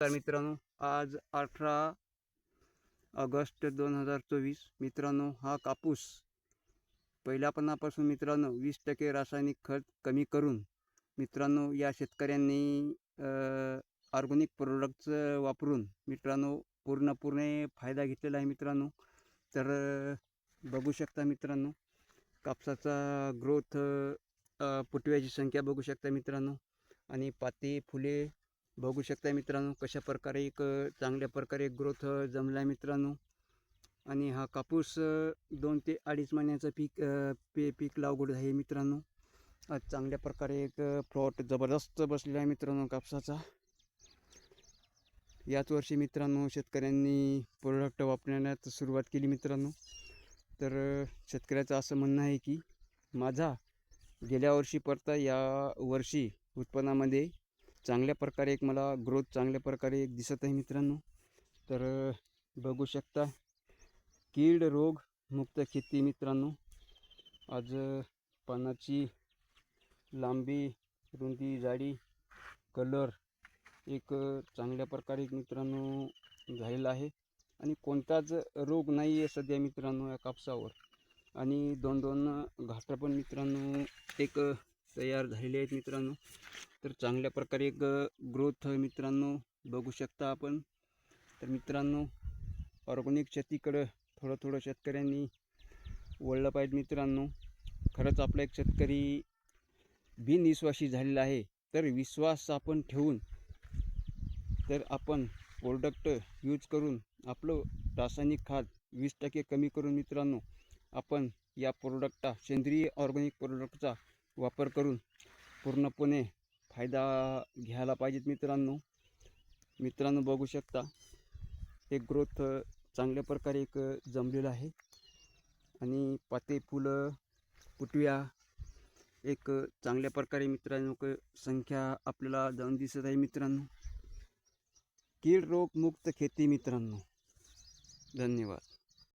तर मित्रांनो आज अठरा ऑगस्ट दोन हजार चोवीस. मित्रांनो हा कापूस पहिल्यापणापासून मित्रांनो वीस टक्के रासायनिक खत कमी करून मित्रांनो या शेतकऱ्यांनी ऑर्गॅनिक प्रोडक्टचं वापरून मित्रांनो पूर्णपूर्णे फायदा घेतलेला आहे मित्रांनो. तर बघू शकता मित्रांनो कापसाचा ग्रोथ पुटव्याची संख्या बघू शकता मित्रांनो. आणि पाती फुले बघू शकता मित्रांनो कशा प्रकारे एक चांगल्या प्रकारे ग्रोथ जमला आहे मित्रांनो. आणि हा कापूस दोन ते अडीच महिन्याचं पीक पे पीक लागवड आहे मित्रांनो. चांगल्या प्रकारे एक प्लॉट जबरदस्त बसलेला आहे मित्रांनो कापसाचा. याच वर्षी मित्रांनो शेतकऱ्यांनी प्रोडक्ट वापरण्यात सुरुवात केली मित्रांनो. तर शेतकऱ्याचं असं म्हणणं आहे की माझा गेल्या वर्षी परता या वर्षी उत्पन्नामध्ये चांगल्या प्रकारे एक मला ग्रोथ चांगल्या प्रकारे एक दिसत आहे मित्रांनो. तर बघू शकता कीड रोग मुक्त खेती मित्रांनो. आज पानाची लांबी रुंदी जाडी कलर एक चांगल्या प्रकारे एक मित्रांनो झालेला आहे. आणि कोणताच रोग नाही आहे सध्या मित्रांनो या कापसावर. आणि दोन दोन घाटं पण मित्रांनो एक तयार झालेले आहेत मित्रांनो. तर चांगल्या प्रकारे एक ग्रोथ मित्रांनो. बघू शकता आपण. तर मित्रांनो ऑर्गॅनिक शेतीकडं थोडं थोडं शेतकऱ्यांनी वळलं पाहिजे मित्रांनो. खरंच आपला एक शेतकरी बिनविश्वासी झालेला आहे. तर विश्वास आपण ठेवून तर आपण प्रोडक्ट यूज करून आपलं रासायनिक खाद वीस टक्के कमी करून मित्रांनो आपण या प्रोडक्टचा सेंद्रिय ऑर्गॅनिक प्रोडक्टचा वापर करून पूर्णपणे फायदा घ्यायला पाहिजेत मित्रांनो. मित्रांनो बघू शकता एक ग्रोथ चांगल्या प्रकारे एक जमलेलं आहे. आणि पाते फुलं पुटव्या एक चांगल्या प्रकारे मित्रांनो संख्या आपल्याला जाऊन दिसत आहे मित्रांनो. कीड रोग मुक्त खेती मित्रांनो. धन्यवाद.